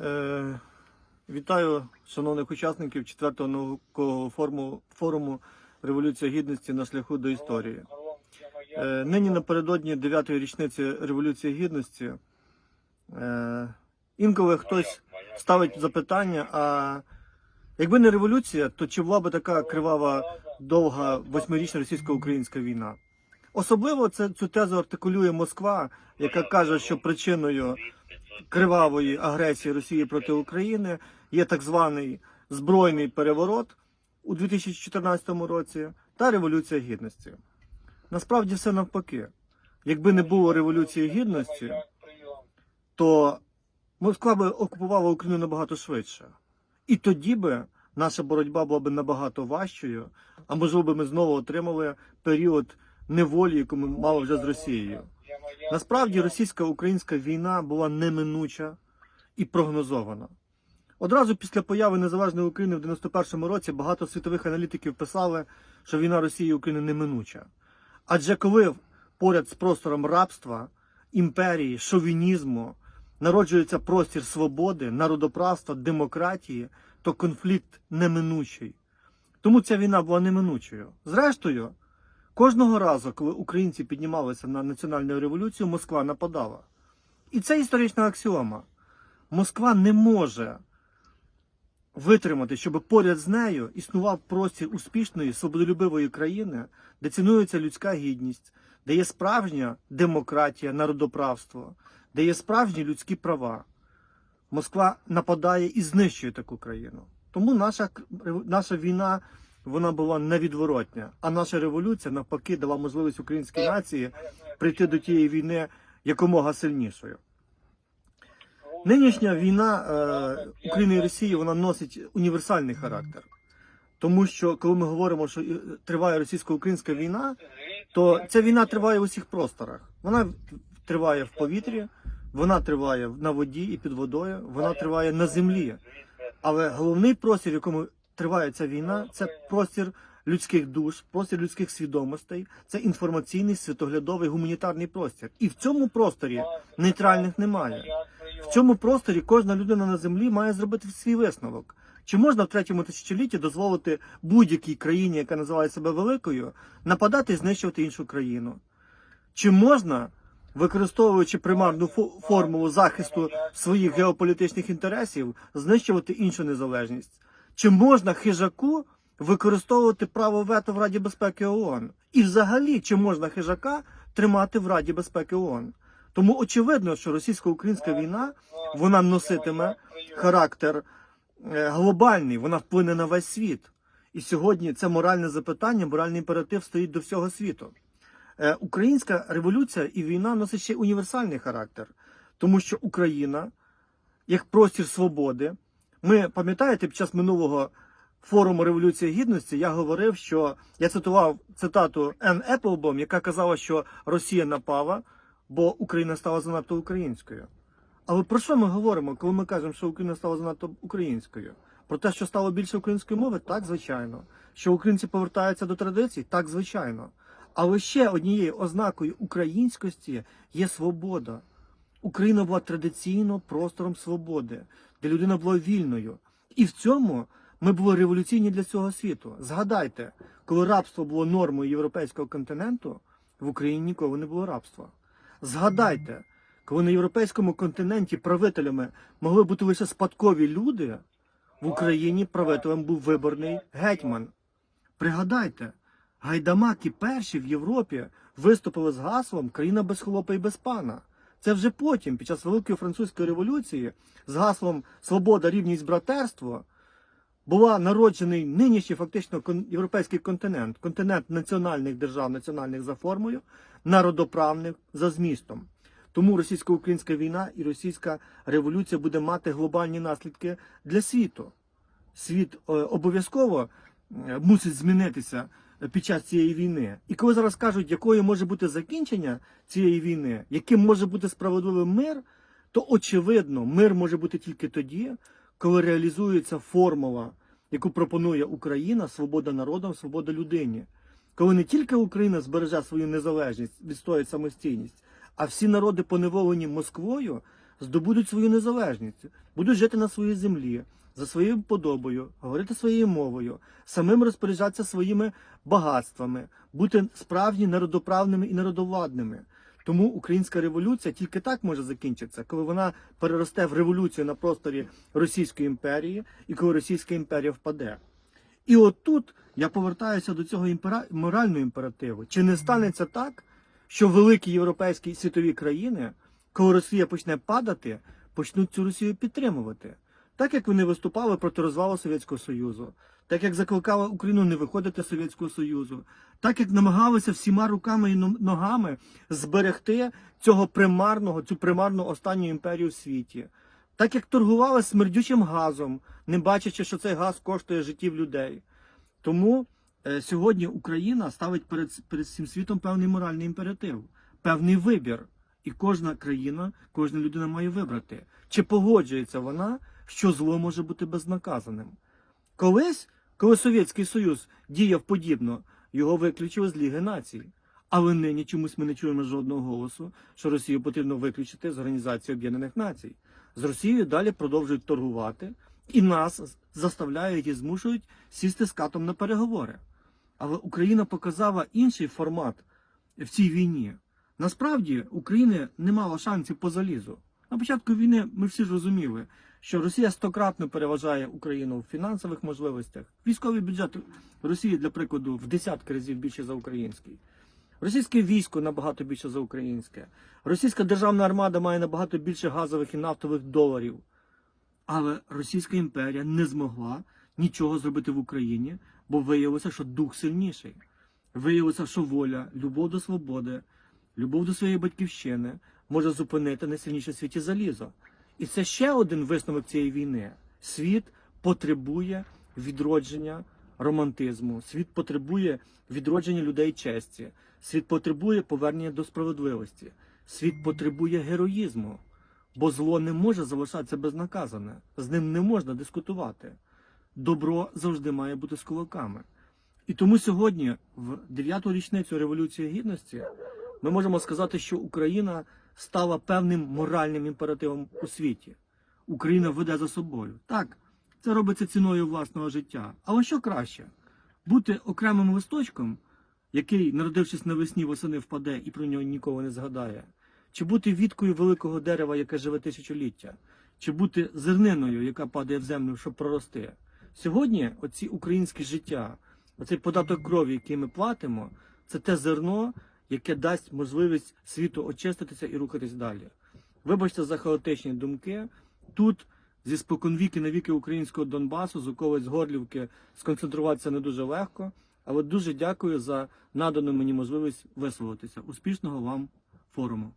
Е, Вітаю шановних учасників 4-го наукового форуму, форуму Революція Гідності на шляху до історії. Е, Нині напередодні 9-ї річниці Революції Гідності е, інколи хтось ставить запитання: а якби не революція, то чи була би така кривава, довга восьмирічна російсько-українська війна? Особливо це цю тезу артикулює Москва, яка каже, що причиною кривавої агресії Росії проти України є так званий збройний переворот у 2014 році та Революція Гідності. Насправді все навпаки. Якби не було Революції Гідності, то Москва би окупувала Україну набагато швидше. І тоді би наша боротьба була б набагато важчою, а можливо би ми знову отримали період неволі, яку ми мали вже з Росією. Насправді російсько-українська війна була неминуча і прогнозована. Одразу після появи незалежної України в 91-му році багато світових аналітиків писали, що війна Росії і України неминуча. Адже коли поряд з простором рабства, імперії, шовінізму народжується простір свободи, народоправства, демократії, то конфлікт неминучий. Тому ця війна була неминучою. Зрештою, Кожного разу, коли українці піднімалися на національну революцію, Москва нападала. І це історична аксіома. Москва не може витримати, щоб поряд з нею існував простір успішної, свободолюбивої країни, де цінується людська гідність, де є справжня демократія, народоправство, де є справжні людські права. Москва нападає і знищує таку країну. Тому наша, наша війна вона була невідворотня. А наша революція навпаки дала можливість українській нації прийти до тієї війни якомога сильнішою. Нинішня війна е, України і Росії вона носить універсальний характер. Тому що коли ми говоримо, що триває російсько-українська війна, то ця війна триває в усіх просторах. Вона триває в повітрі, вона триває на воді і під водою, вона триває на землі. Але головний простір, якому триває ця війна, це простір людських душ, простір людських свідомостей, це інформаційний, світоглядовий, гуманітарний простір. І в цьому просторі нейтральних немає. В цьому просторі кожна людина на землі має зробити свій висновок. Чи можна в третьому тисячолітті дозволити будь-якій країні, яка називає себе великою, нападати і знищувати іншу країну? Чи можна, використовуючи примарну фо- формулу захисту своїх геополітичних інтересів, знищувати іншу незалежність? Чи можна хижаку використовувати право вето в Раді безпеки ООН? І взагалі, чи можна хижака тримати в Раді безпеки ООН? Тому очевидно, що російсько-українська війна вона носитиме характер е, глобальний, вона вплине на весь світ. І сьогодні це моральне запитання, моральний імператив стоїть до всього світу. Е, Українська революція і війна носить ще універсальний характер, тому що Україна, як простір свободи, ми пам'ятаєте, під час минулого форуму Революції Гідності я говорив, що я цитував цитату Енн Еплбом, яка казала, що Росія напала, бо Україна стала занадто українською. Але про що ми говоримо, коли ми кажемо, що Україна стала занадто українською? Про те, що стало більше української мови, так звичайно. Що українці повертаються до традицій, так звичайно. Але ще однією ознакою українськості є свобода. Україна була традиційно простором свободи, де людина була вільною. І в цьому ми були революційні для цього світу. Згадайте, коли рабство було нормою європейського континенту, в Україні ніколи не було рабства. Згадайте, коли на європейському континенті правителями могли бути лише спадкові люди, в Україні правителем був виборний гетьман. Пригадайте, гайдамаки перші в Європі виступили з гаслом Країна без хлопа і без пана. Це вже потім, під час Великої французької революції, з гаслом Свобода, рівність, братерство, була народжений нинішній фактично європейський континент, континент національних держав, національних за формою, народоправних за змістом. Тому російсько-українська війна і російська революція буде мати глобальні наслідки для світу. Світ е, обов'язково е, мусить змінитися під час цієї війни. І коли зараз кажуть, якою може бути закінчення цієї війни, яким може бути справедливий мир, то очевидно, мир може бути тільки тоді, коли реалізується формула, яку пропонує Україна, свобода народам, свобода людині. Коли не тільки Україна збереже свою незалежність, відстоїть самостійність, а всі народи, поневолені Москвою, здобудуть свою незалежність, будуть жити на своїй землі, за своєю подобою, говорити своєю мовою, самим розпоряджатися своїми багатствами, бути справді народоправними і народовладними. Тому українська революція тільки так може закінчитися, коли вона переросте в революцію на просторі Російської імперії і коли Російська імперія впаде. І от тут я повертаюся до цього імпера... морального імперативу. Чи не станеться так, що великі європейські світові країни, коли Росія почне падати, почнуть цю Росію підтримувати? Так як вони виступали проти розвалу Совєтського Союзу, так як закликали Україну не виходити з Совєтського Союзу, так як намагалися всіма руками і ногами зберегти цього примарного, цю примарну останню імперію в світі, так як торгували смердючим газом, не бачачи, що цей газ коштує життів людей. Тому е, сьогодні Україна ставить перед, перед всім світом певний моральний імператив, певний вибір. І кожна країна, кожна людина має вибрати, чи погоджується вона, що зло може бути безнаказаним. Колись, коли Совєтський Союз діяв подібно, його виключили з Ліги націй. Але нині чомусь ми не чуємо жодного голосу, що Росію потрібно виключити з Організації Об'єднаних Націй. З Росією далі продовжують торгувати і нас заставляють і змушують сісти з катом на переговори. Але Україна показала інший формат в цій війні. Насправді України не мало шансів по залізу. На початку війни ми всі ж розуміли, що Росія стократно переважає Україну в фінансових можливостях. Військовий бюджет Росії, для прикладу, в десятки разів більше за український. Російське військо набагато більше за українське. Російська державна армада має набагато більше газових і нафтових доларів. Але Російська імперія не змогла нічого зробити в Україні, бо виявилося, що дух сильніший. Виявилося, що воля, любов до свободи, любов до своєї батьківщини може зупинити найсильніше в світі залізо. І це ще один висновок цієї війни. Світ потребує відродження романтизму, світ потребує відродження людей честі, світ потребує повернення до справедливості, світ потребує героїзму, бо зло не може залишатися безнаказане, з ним не можна дискутувати. Добро завжди має бути з кулаками. І тому сьогодні, в дев'яту річницю Революції Гідності, ми можемо сказати, що Україна стала певним моральним імперативом у світі. Україна веде за собою. Так, це робиться ціною власного життя. Але що краще? Бути окремим листочком, який, народившись навесні, восени впаде і про нього нікого не згадає, чи бути віткою великого дерева, яке живе тисячоліття, чи бути зерниною, яка падає в землю, щоб прорости. Сьогодні оці українські життя, оцей податок крові, який ми платимо, це те зерно, яке дасть можливість світу очиститися і рухатись далі. Вибачте за хаотичні думки. Тут зі споконвіки на віки українського Донбасу, з околиць Горлівки, сконцентруватися не дуже легко. Але дуже дякую за надану мені можливість висловитися. Успішного вам форуму.